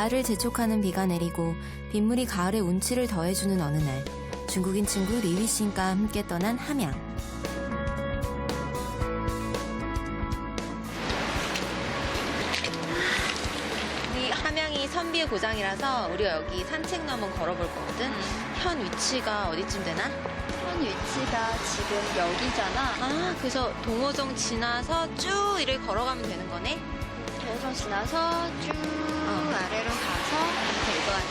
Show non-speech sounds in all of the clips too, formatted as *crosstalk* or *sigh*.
가을을 재촉하는 비가 내리고 빗물이 가을의 운치를 더해주는 어느 날 중국인 친구 리위 씨과 함께 떠난 함양. 우리 함양이 선비의 고장이라서 우리가 여기 산책로 한번 걸어볼 거거든. 현 위치가 어디쯤 되나? 현 위치가 지금 여기잖아. 아, 그래서 동호정 지나서 쭉 이렇게 걸어가면 되는 거네? 도성 지나서 쭉 어. 아래로 가서 될 것 같아.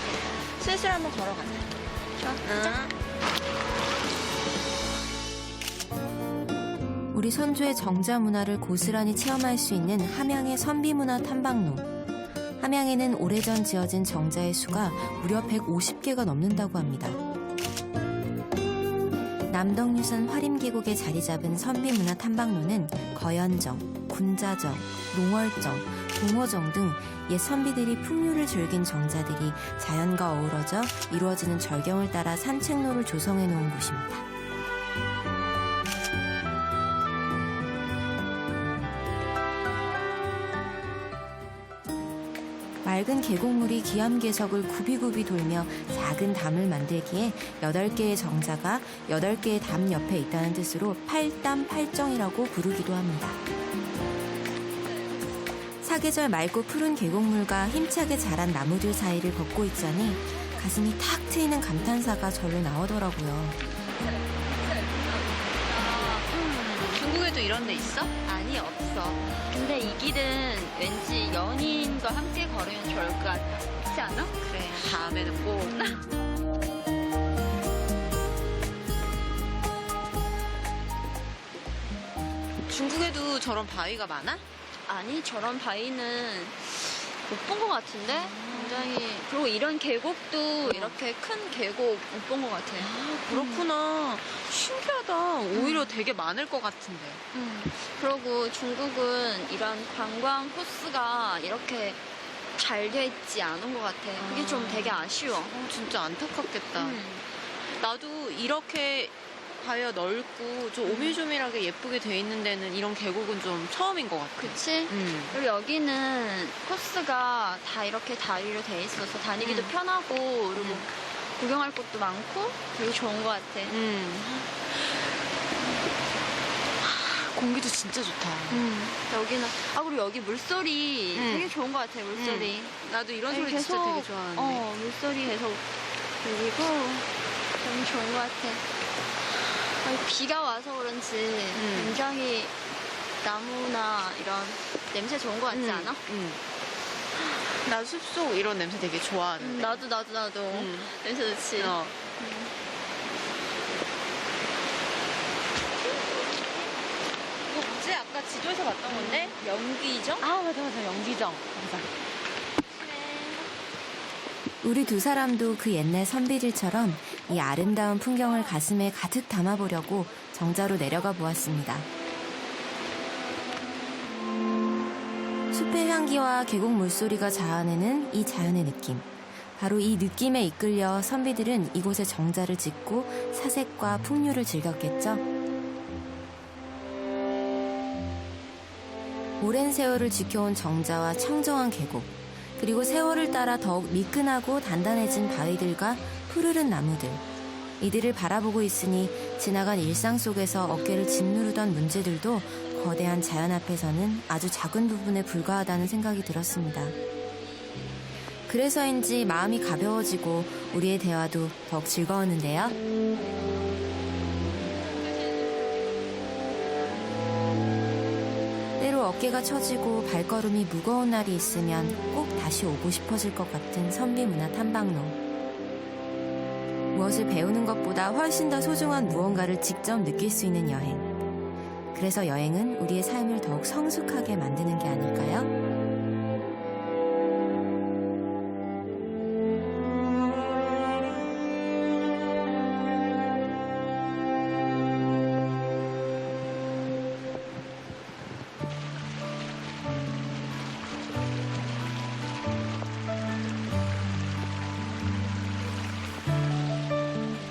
슬슬 한번 걸어가자. 좋아. 우리 선조의 정자 문화를 고스란히 체험할 수 있는 함양의 선비문화 탐방로. 함양에는 오래전 지어진 정자의 수가 무려 150개가 넘는다고 합니다. 남덕유산 화림계곡에 자리 잡은 선비문화 탐방로는 거연정, 군자정, 농월정, 동호정 등 옛 선비들이 풍류를 즐긴 정자들이 자연과 어우러져 이루어지는 절경을 따라 산책로를 조성해 놓은 곳입니다. 맑은 계곡물이 기암괴석을 굽이굽이 돌며 작은 담을 만들기에 8개의 정자가 8개의 담 옆에 있다는 뜻으로 팔담 팔정이라고 부르기도 합니다. 사계절 맑고 푸른 계곡물과 힘차게 자란 나무들 사이를 걷고 있자니 가슴이 탁 트이는 감탄사가 절로 나오더라고요. 중국에도 이런 데 있어? 아니 없어. 근데 이 길은 왠지 연인과 함께 걸으면 좋을 것 같지 않아? 그래, 다음에는 꼭. 중국에도 저런 바위가 많아? 아니 저런 바위는 못 본 것 같은데 굉장히 그리고 이런 계곡도 이렇게 큰 계곡 못 본 것 같아. 그렇구나. 신기하다. 오히려 되게 많을 것 같은데. 음. 그리고 중국은 이런 관광 코스가 이렇게 잘 돼 있지 않은 것 같아. 그게 좀 되게 아쉬워. 어, 진짜 안타깝겠다. 음. 나도 이렇게 바위가 넓고 좀 오밀조밀하게 예쁘게 돼 있는 데는 이런 계곡은 좀 처음인 것 같아. 그치? 음. 그리고 여기는 코스가 다 이렇게 다리로 돼 있어서 다니기도 음. 편하고 그리고 구경할 곳도 많고 되게 좋은 것 같아. 음. 하, 공기도 진짜 좋다. 음. 여기는 아 그리고 여기 물소리 음. 되게 좋은 것 같아 물소리. 나도 이런 아니, 소리 진짜 되게 좋아하는데. 어 물소리 계속 들리고 너무 좋은 것 같아. 비가 와서 그런지 음. 굉장히 나무나 이런 냄새 좋은 것 같지 음, 않아? 음. 나 숲속 이런 냄새 되게 좋아하는데. 음, 나도 나도 나도 음. 냄새 좋지. 어. 이거 뭐지? 아까 지도에서 봤던 건데? 연기정? 아, 맞아, 맞아. 연기정. 맞아. 우리 두 사람도 그 옛날 선비들처럼 이 아름다운 풍경을 가슴에 가득 담아보려고 정자로 내려가 보았습니다. 숲의 향기와 계곡 물소리가 자아내는 이 자연의 느낌. 바로 이 느낌에 이끌려 선비들은 이곳에 정자를 짓고 사색과 풍류를 즐겼겠죠. 오랜 세월을 지켜온 정자와 청정한 계곡, 그리고 세월을 따라 더욱 미끈하고 단단해진 바위들과 푸르른 나무들. 이들을 바라보고 있으니 지나간 일상 속에서 어깨를 짓누르던 문제들도 거대한 자연 앞에서는 아주 작은 부분에 불과하다는 생각이 들었습니다. 그래서인지 마음이 가벼워지고 우리의 대화도 더욱 즐거웠는데요. 때로 어깨가 처지고 발걸음이 무거운 날이 있으면 꼭 다시 오고 싶어질 것 같은 선비 문화 탐방로. 무엇을 배우는 것보다 훨씬 더 소중한 무언가를 직접 느낄 수 있는 여행. 그래서 여행은 우리의 삶을 더욱 성숙하게 만드는 게 아닐까요?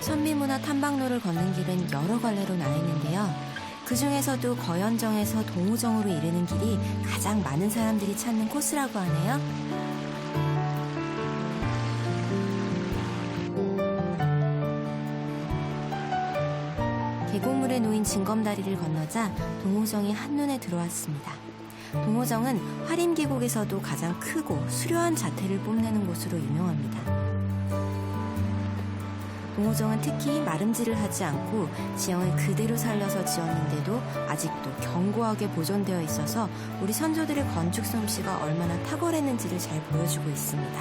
선미문화 탐방로를 걷는 길은 여러 갈래로 나 있는데요. 그 중에서도 거연정에서 동호정으로 이르는 길이 가장 많은 사람들이 찾는 코스라고 하네요. 계곡물에 놓인 징검다리를 건너자 동호정이 한눈에 들어왔습니다. 동호정은 화림 계곡에서도 가장 크고 수려한 자태를 뽐내는 곳으로 유명합니다. 동호정은 특히 마름질을 하지 않고 지형을 그대로 살려서 지었는데도 아직도 견고하게 보존되어 있어서 우리 선조들의 건축 솜씨가 얼마나 탁월했는지를 잘 보여주고 있습니다.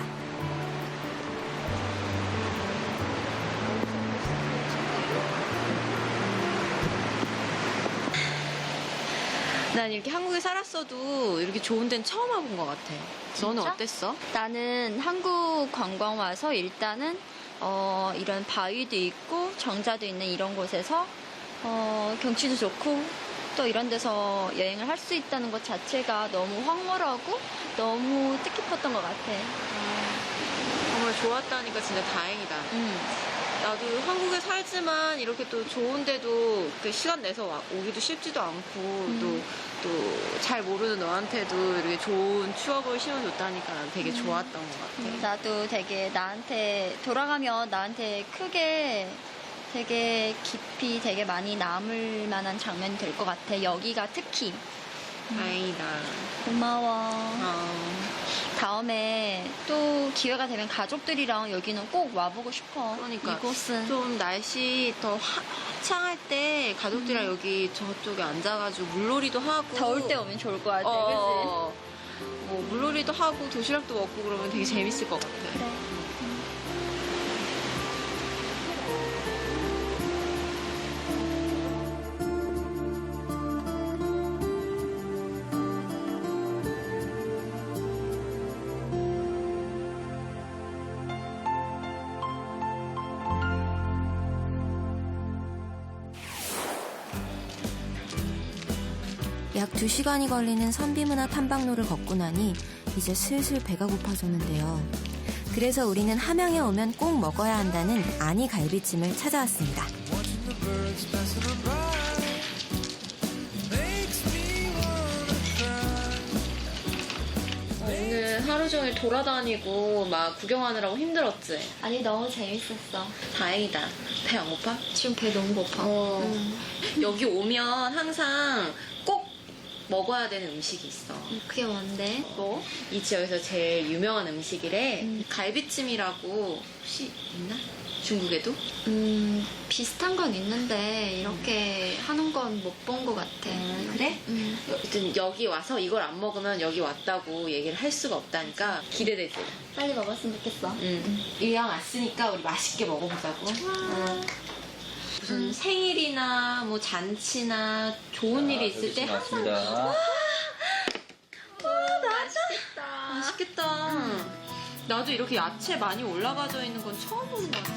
난 이렇게 한국에 살았어도 이렇게 좋은 데는 처음 와본 것 같아. 너는 진짜? 어땠어? 나는 한국 관광 와서 일단은 어, 이런 바위도 있고 정자도 있는 이런 곳에서 어, 경치도 좋고 또 이런 데서 여행을 할 수 있다는 것 자체가 너무 황홀하고 너무 뜻깊었던 것 같아. 정말 좋았다니까 진짜 다행이다. 음. 나도 한국에 살지만 이렇게 또 좋은데도 그 시간 내서 와- 오기도 쉽지도 않고 음. 또또 잘 모르는 너한테도 이렇게 좋은 추억을 심어줬다니까 난 되게 좋았던 것 같아. 나도 되게 나한테 돌아가면 나한테 크게 되게 깊이 되게 많이 남을 만한 장면이 될 것 같아. 여기가 특히 다행이다. 고마워. 어, 다음에 또 기회가 되면 가족들이랑 여기는 꼭 와보고 싶어. 그러니까. 이곳은 좀 날씨 더 화, 창할 때 가족들이랑 여기 저쪽에 앉아가지고 물놀이도 하고 더울 때 오면 좋을 것 같아. 어, 뭐 물놀이도 하고 도시락도 먹고 그러면 되게 재밌을 것 같아. 그치? 그래. 약 2시간이 걸리는 선비문화 탐방로를 걷고 나니 이제 슬슬 배가 고파졌는데요. 그래서 우리는 함양에 오면 꼭 먹어야 한다는 아니 갈비찜을 찾아왔습니다. 오늘 하루 종일 돌아다니고 막 구경하느라고 힘들었지? 아니 너무 재밌었어. 다행이다. 배 안 고파? 지금 배 너무 고파. 어. 음. 여기 오면 항상 꼭 먹어야 되는 음식이 있어. 그게 뭔데? 뭐? 이 지역에서 제일 유명한 음식이래. 음. 갈비찜이라고 혹시 있나? 중국에도? 음 비슷한 건 있는데 이렇게 하는 건 못 본 것 같아. 그래? 음. 여튼 여기 와서 이걸 안 먹으면 여기 왔다고 얘기를 할 수가 없다니까 기대되지. 빨리 먹었으면 좋겠어. 응. 이왕 왔으니까 우리 맛있게 먹어보자고. 응. 무슨 생일이나 뭐 잔치나 좋은 일이 있을 때 항상 맞습니다. 맛있겠다. 나도 이렇게 야채 많이 올라가져 있는 건 처음 보는 것 같아.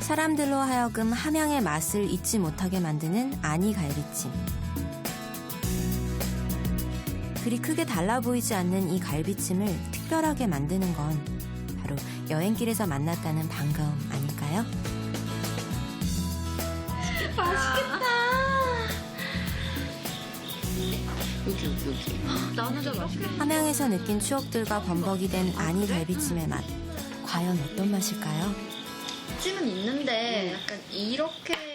사람들로 하여금 함양의 맛을 잊지 못하게 만드는 아니 갈비찜. 그리 크게 달라 보이지 않는 이 갈비찜을 특별하게 만드는 건 여행길에서 만났다는 반가움 아닐까요? 여기 여기 여기. 나는 좀 맛있겠다. 함양에서 느낀 추억들과 범벅이 된 아니 갈비찜의 맛. 과연 어떤 맛일까요? 찜은 있는데 약간 이렇게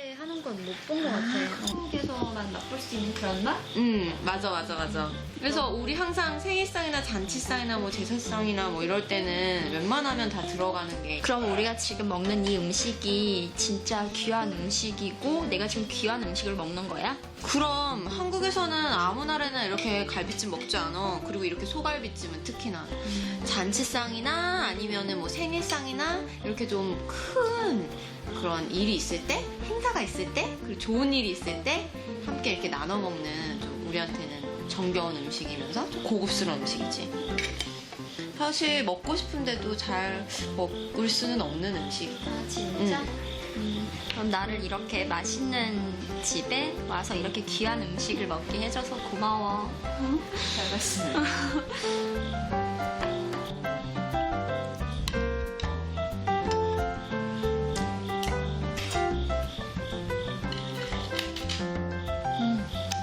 건 못 본 것 같아. 한국에서만 맛볼 수 있는 그런 맛? 응 맞아 맞아 맞아. 그래서 우리 항상 생일상이나 잔치상이나 뭐 제사상이나 뭐 이럴 때는 웬만하면 다 들어가는 게 그럼 우리가 지금 먹는 이 음식이 진짜 귀한 음식이고 내가 지금 귀한 음식을 먹는 거야? 그럼 한국에서는 아무 날에나 이렇게 갈비찜 먹지 않아. 그리고 이렇게 소갈비찜은 특히나 잔치상이나 아니면은 뭐 생일상이나 이렇게 좀 큰 그런 일이 있을 때, 행사가 있을 때, 그리고 좋은 일이 있을 때 함께 이렇게 나눠 먹는 좀 우리한테는 정겨운 음식이면서 좀 고급스러운 음식이지. 사실 먹고 싶은데도 잘 먹을 수는 없는 음식. 아 진짜? 음, 그럼 나를 이렇게 맛있는 집에 와서 이렇게 귀한 음식을 먹게 해줘서 고마워. 잘 봤습니다.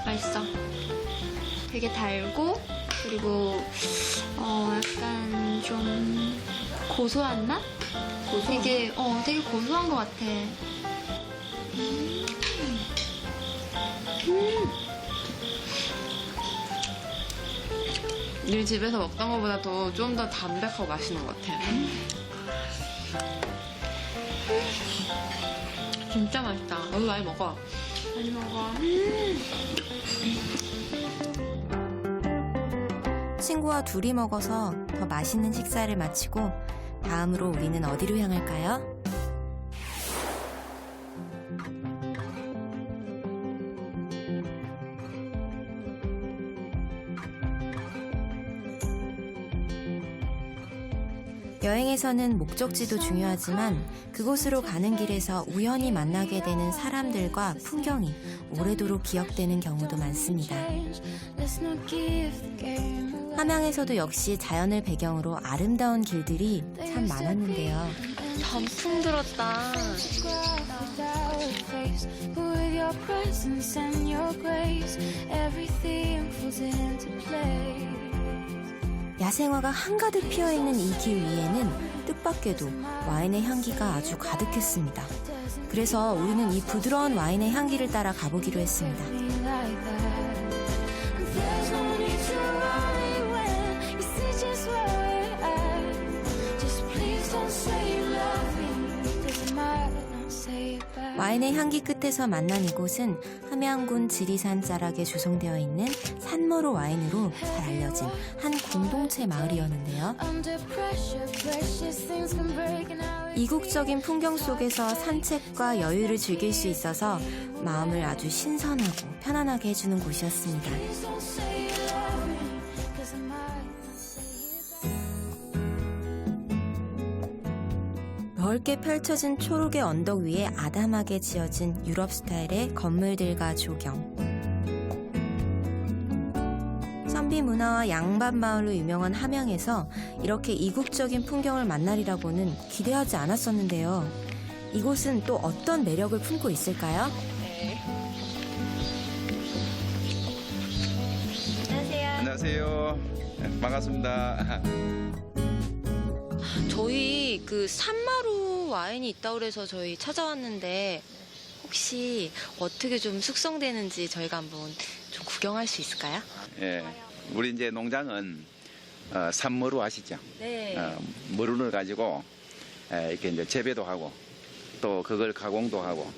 맛있어. 되게 달고 그리고 어 약간 좀 고소한 맛? 이게 어 되게 고소한 것 같아. 늘 집에서 먹던 것보다 더 좀 더 담백하고 맛있는 것 같아. 진짜 맛있다. 너도 많이 먹어. 많이 먹어. 친구와 둘이 먹어서 더 맛있는 식사를 마치고 다음으로 우리는 어디로 향할까요? 여행에서는 목적지도 중요하지만 그곳으로 가는 길에서 우연히 만나게 되는 사람들과 풍경이 오래도록 기억되는 경우도 많습니다. 함양에서도 역시 자연을 배경으로 아름다운 길들이 참 많았는데요. 단풍 들었다. 야생화가 한가득 피어 있는 이 길 위에는 뜻밖에도 와인의 향기가 아주 가득했습니다. 그래서 우리는 이 부드러운 와인의 향기를 따라 가보기로 했습니다. 와인의 향기 끝에서 만난 이곳은 함양군 지리산 자락에 조성되어 있는 산머루 와인으로 잘 알려진 한 공동체 마을이었는데요. 이국적인 풍경 속에서 산책과 여유를 즐길 수 있어서 마음을 아주 신선하고 편안하게 해주는 곳이었습니다. 넓게 펼쳐진 초록의 언덕 위에 아담하게 지어진 유럽 스타일의 건물들과 조경. 선비 문화와 양반 마을로 유명한 함양에서 이렇게 이국적인 풍경을 만나리라고는 기대하지 않았었는데요. 이곳은 또 어떤 매력을 품고 있을까요? 안녕하세요. 네, 반갑습니다. 저희 그 산마루 와인이 있다고 그래서 저희 찾아왔는데 혹시 어떻게 좀 숙성되는지 저희가 한번 좀 구경할 수 있을까요? 예, 우리 이제 농장은 어, 산머루 아시죠? 네. 어, 머루를 가지고 에, 이렇게 이제 재배도 하고 또 그걸 가공도 하고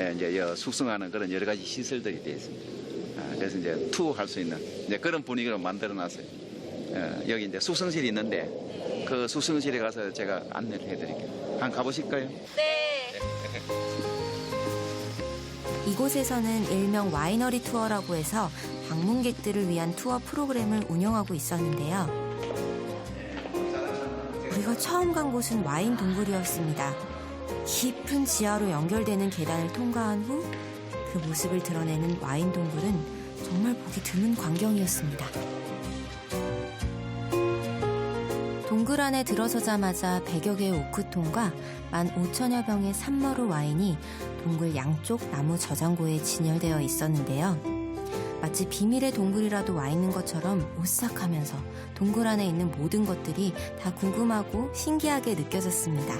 예, 이제 여 숙성하는 그런 여러 가지 시설들이 되어 있습니다. 아, 그래서 이제 투어할 수 있는 이제 그런 분위기로 만들어 놨어요. 어, 여기 이제 숙성실이 있는데 그 숙성실에 가서 제가 안내를 해드릴게요. 한번 가보실까요? *laughs* 이곳에서는 일명 와이너리 투어라고 해서 방문객들을 위한 투어 프로그램을 운영하고 있었는데요. 우리가 처음 간 곳은 와인 동굴이었습니다. 깊은 지하로 연결되는 계단을 통과한 후 그 모습을 드러내는 와인 동굴은 정말 보기 드문 광경이었습니다. 동굴 안에 들어서자마자 100여 개의 오크통과 15,000여 병의 산머루 와인이 동굴 양쪽 나무 저장고에 진열되어 있었는데요. 마치 비밀의 동굴이라도 와 있는 것처럼 오싹하면서 동굴 안에 있는 모든 것들이 다 궁금하고 신기하게 느껴졌습니다.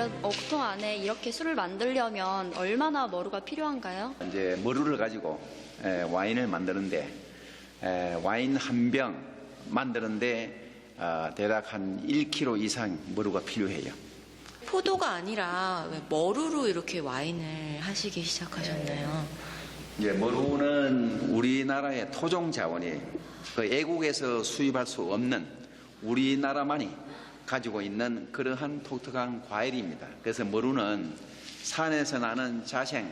이런 억통 안에 이렇게 술을 만들려면 얼마나 머루가 필요한가요? 이제 머루를 가지고 에, 와인을 만드는데 에, 와인 한 병 만드는데 어, 대략 한 1kg 이상 머루가 필요해요. 포도가 아니라 왜 머루로 이렇게 와인을 하시기 시작하셨나요? 이제 머루는 우리나라의 토종 자원이 그 애국에서 수입할 수 없는 우리나라만이 가지고 있는 그러한 독특한 과일입니다. 그래서 머루는 산에서 나는 자생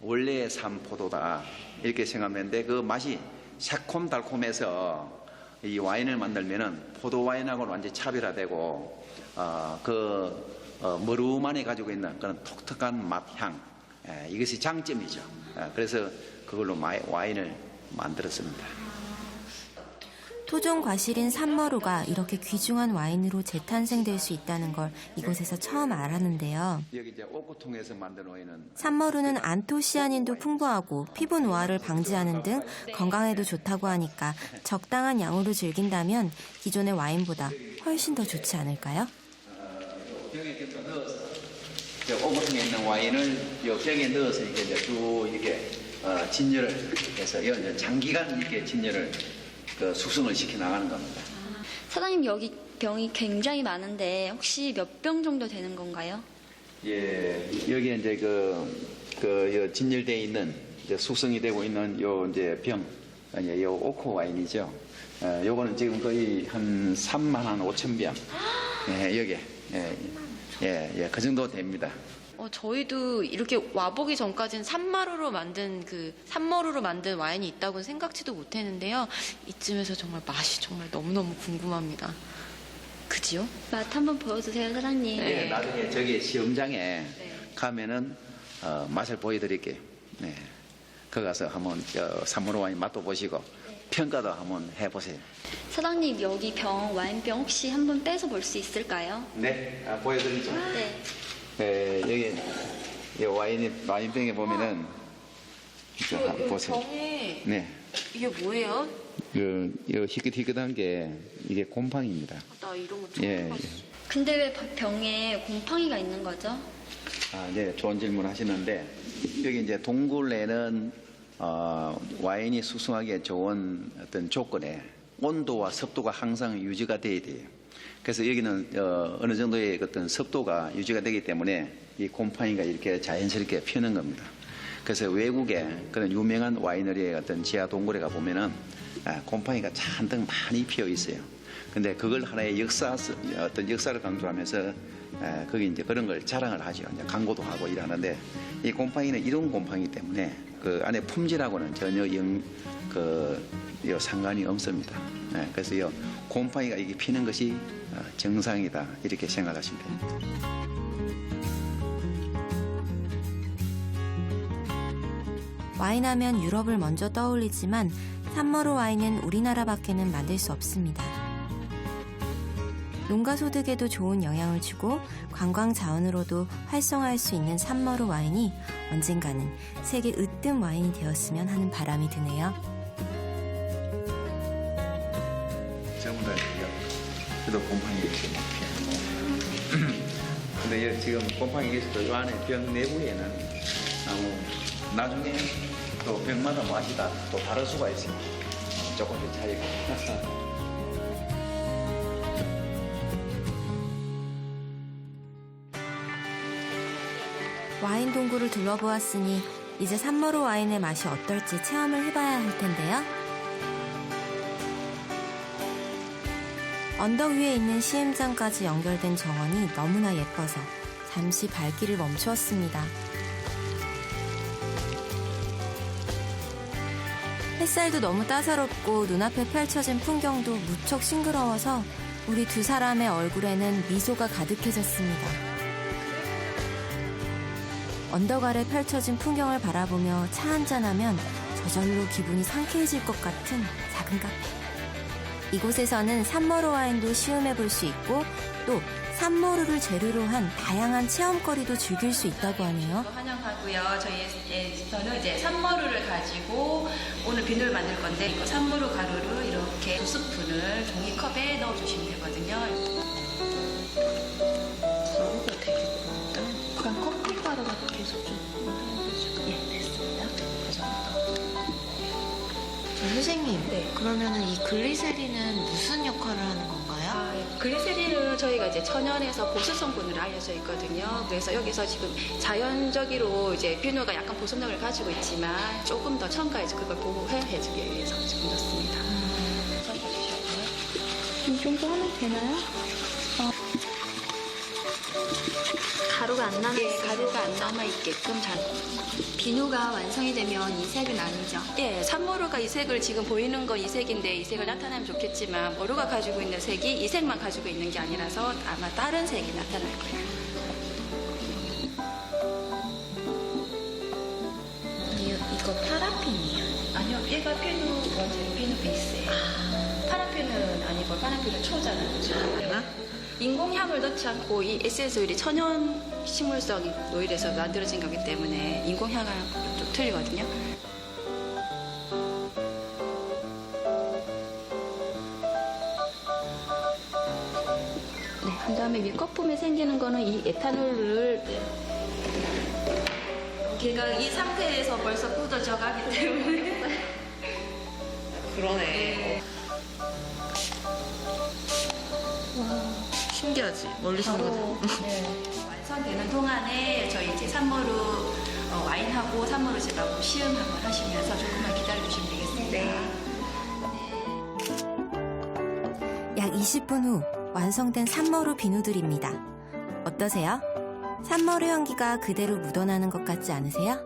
원래의 산포도다 이렇게 생각하는데 그 맛이 새콤달콤해서 이 와인을 만들면은 포도 와인하고는 완전히 차별화되고 어, 그 어, 머루만이 가지고 있는 그런 독특한 맛향 예, 이것이 장점이죠. 예, 그래서 그걸로 마이- 와인을 만들었습니다. 토종 과실인 산머루가 이렇게 귀중한 와인으로 재탄생될 수 있다는 걸 이곳에서 처음 알았는데요. 산머루는 안토시아닌도 풍부하고 피부 노화를 방지하는 등 건강에도 좋다고 하니까 적당한 양으로 즐긴다면 기존의 와인보다 훨씬 더 좋지 않을까요? 병에 이렇게 또 넣어서 이제 오븐통에 있는 와인을 이 병에 넣어서 이게 이제 쭉 이렇게 어, 진열을 해서 장기간 이렇게 진열을 그 숙성을 시켜 나가는 겁니다. 사장님 여기 병이 굉장히 많은데 혹시 몇 병 정도 되는 건가요? 예, 여기에 이제 그, 그, 요 진열되어 있는, 이제 숙성이 되고 있는 요 이제 병, 아니, 요 오코 와인이죠. 어, 요거는 지금 거의 한 3만 한 5천 병. 예, 여기. 예, 예, 예, 그 정도 됩니다. 어, 저희도 이렇게 와보기 전까지는 산마루로 만든 그 산머루로 만든 와인이 있다고는 생각지도 못했는데요. 이쯤에서 정말 맛이 정말 너무너무 궁금합니다. 그지요? 맛 한번 보여주세요, 사장님. 예, 나중에 저기 시험장에 가면은, 어, 맛을 보여드릴게요. 네. 거 가서 한번, 저, 사무로 와인 맛도 보시고, 평가도 한번 해보세요. 사장님 여기 병 와인병 혹시 한번 빼서 볼 수 있을까요? 네, 아, 보여드리죠. 네. 예, 여기 이 와인 와인병에 보면은 저 한번 보세요. 병에 네, 이게 뭐예요? 그, 이 희끗희끗한 게 이게 곰팡입니다. 나 이런 거 처음 예, 봤어. 예. 근데 왜 병에 곰팡이가 있는 거죠? 아, 네, 좋은 질문 하시는데 여기 이제 동굴에는 어, 와인이 수승하기에 좋은 어떤 조건에 온도와 습도가 항상 유지가 돼야 돼요. 그래서 여기는 어, 어느 정도의 어떤 습도가 유지가 되기 때문에 이 곰팡이가 이렇게 자연스럽게 피는 겁니다. 그래서 외국에 그런 유명한 와이너리의 어떤 지하 동굴에 가 보면은 아, 곰팡이가 잔뜩 많이 피어 있어요. 근데 그걸 하나의 역사 어떤 역사를 강조하면서 아, 거기 이제 그런 걸 자랑을 하죠. 이제 광고도 하고 일하는데 이 곰팡이는 이런 곰팡이 때문에 그 안에 품질하고는 전혀 영, 그, 요 상관이 없습니다. 예, 그래서 이 곰팡이가 이게 피는 것이 어, 정상이다 이렇게 생각하시면 됩니다. 와인하면 유럽을 먼저 떠올리지만 산머루 와인은 우리나라밖에는 만들 수 없습니다. 농가 소득에도 좋은 영향을 주고 관광 자원으로도 활성화할 수 있는 산머루 와인이 언젠가는 세계 으뜸 와인이 되었으면 하는 바람이 드네요. 이거 그래도 곰팡이 이렇게 막 피는 거. 근데 여기 지금 곰팡이 있어도 이 안에 병 내부에는 아무 나중에 또 병마다 맛이 다 또 다를 수가 있습니다. 조금씩 차이가. *laughs* 와인 동굴을 둘러보았으니 이제 산머루 와인의 맛이 어떨지 체험을 해봐야 할 텐데요. 언덕 위에 있는 시엠장까지 연결된 정원이 너무나 예뻐서 잠시 발길을 멈추었습니다. 햇살도 너무 따사롭고 눈앞에 펼쳐진 풍경도 무척 싱그러워서 우리 두 사람의 얼굴에는 미소가 가득해졌습니다. 언덕 아래 펼쳐진 풍경을 바라보며 차 한잔하면 저절로 기분이 상쾌해질 것 같은 작은 카페. 이곳에서는 산머루 와인도 시음해 볼 수 있고 또 산머루를 재료로 한 다양한 체험거리도 즐길 수 있다고 하네요. 환영하고요. 저희에서는 이제 산머루를 가지고 오늘 비누를 만들 건데 이거 산머루 가루를 이렇게 두 스푼을 종이컵에 넣어주시면 되거든요. 가루가 되게 선생님, 네. 그러면은 이 글리세린은 무슨 역할을 하는 건가요? 아, 예. 글리세린은 저희가 이제 천연에서 보습 성분으로 알려져 있거든요. 그래서 여기서 지금 자연적으로 이제 비누가 약간 보습력을 가지고 있지만 조금 더 첨가해서 그걸 보호해주기 위해서 지금 넣습니다. 이 정도 하면 되나요? 가루가 안 남아 예, 가루가 안 남아 있게끔 잘. 비누가 완성이 되면 이 색은 아니죠. 예, 산모루가 이 색을 지금 보이는 건 이 색인데 이 색을 나타내면 좋겠지만 모루가 가지고 있는 색이 이 색만 가지고 있는 게 아니라서 아마 다른 색이 나타날 거예요. 이거 파라핀이에요. 아니요, 얘가 피누 원재료 피누 베이스예요. 파라핀은 아니고 파라핀은 초잖아요. 그죠? 인공향을 넣지 않고 이 에센스 오일이 천연 식물성 오일에서 만들어진 거기 때문에 인공향은 좀 틀리거든요. 네, 그 다음에 밑거품에 생기는 거는 이 에탄올을 걔가 이 상태에서 벌써 굳어져 가기 때문에 그러네. 신기하지? 멀리서 네, 완성되는 동안에 저희 이제 산모로 어, 와인하고 산모로 제하고 시음 한번 하시면서 조금만 기다려 주시면 되겠습니다. 약 20분 후 완성된 산머루 비누들입니다. 어떠세요? 산머루 향기가 그대로 묻어나는 것 같지 않으세요?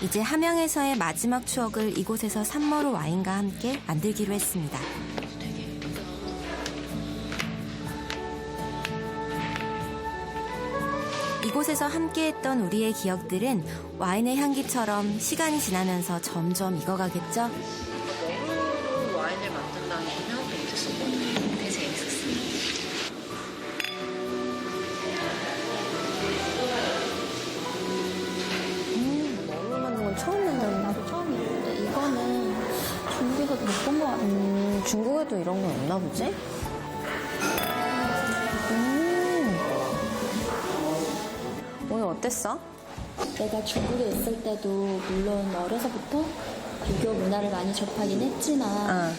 이제 함양에서의 마지막 추억을 이곳에서 산머루 와인과 함께 만들기로 했습니다. 이곳에서 함께했던 우리의 기억들은 와인의 향기처럼 시간이 지나면서 점점 익어가겠죠? 못본 것 같아. 음, 중국에도 이런 건 없나 보지? 음. 오늘 어땠어? 내가 중국에 있을 때도 물론 어려서부터 유교 문화를 많이 접하긴 했지만 아.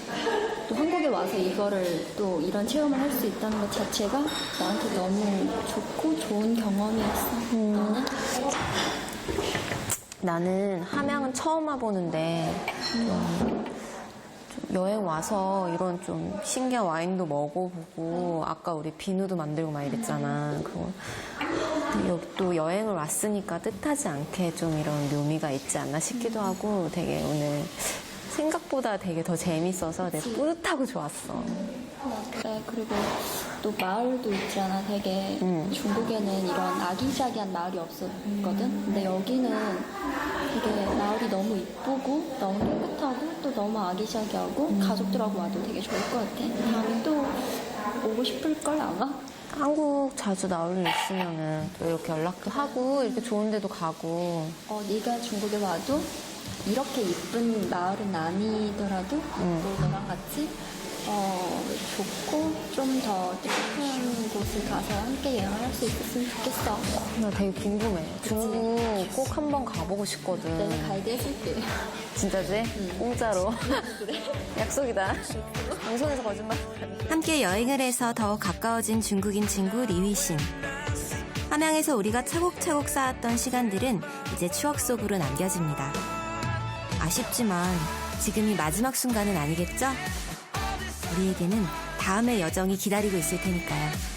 또 한국에 와서 이거를 또 이런 체험을 할 수 있다는 것 자체가 나한테 너무 좋고 좋은 경험이었어. 너는? 나는 함양은 처음 와보는데 좀, 좀 여행 와서 이런 좀 신기한 와인도 먹어보고 아까 우리 비누도 만들고 막 이랬잖아. 그거 여기 또 여행을 왔으니까 뜻하지 않게 좀 이런 묘미가 있지 않나 싶기도 하고 되게 오늘 생각보다 되게 더 재밌어서 되게 뿌듯하고 좋았어. 그래 그리고 또 마을도 있잖아. 되게 음. 중국에는 이런 아기자기한 마을이 없었거든. 근데 여기는 되게 마을이 너무 이쁘고 너무 깨끗하고 또 너무 아기자기하고 가족들하고 와도 되게 좋을 것 같아. 다음에 또 오고 싶을 걸 아마. 한국 자주 나올 일 있으면은 또 이렇게 연락도 하고 이렇게 좋은 데도 가고 어, 네가 중국에 와도 이렇게 이쁜 마을은 아니더라도 뭐 너랑 같이 어, 좋고 좀 더 뜻깊은 곳을 가서 함께 여행을 할 수 있었으면 좋겠어. 나 되게 궁금해. 중국 꼭 한번 가보고 싶거든. 내가 가이드 해줄게. 진짜지? 공짜로. *laughs* 약속이다. 방송에서 거짓말. 함께 여행을 해서 더 가까워진 중국인 친구 리휘신. 함양에서 우리가 차곡차곡 쌓았던 시간들은 이제 추억 속으로 남겨집니다. 아쉽지만 지금이 마지막 순간은 아니겠죠? 우리에게는 다음의 여정이 기다리고 있을 테니까요.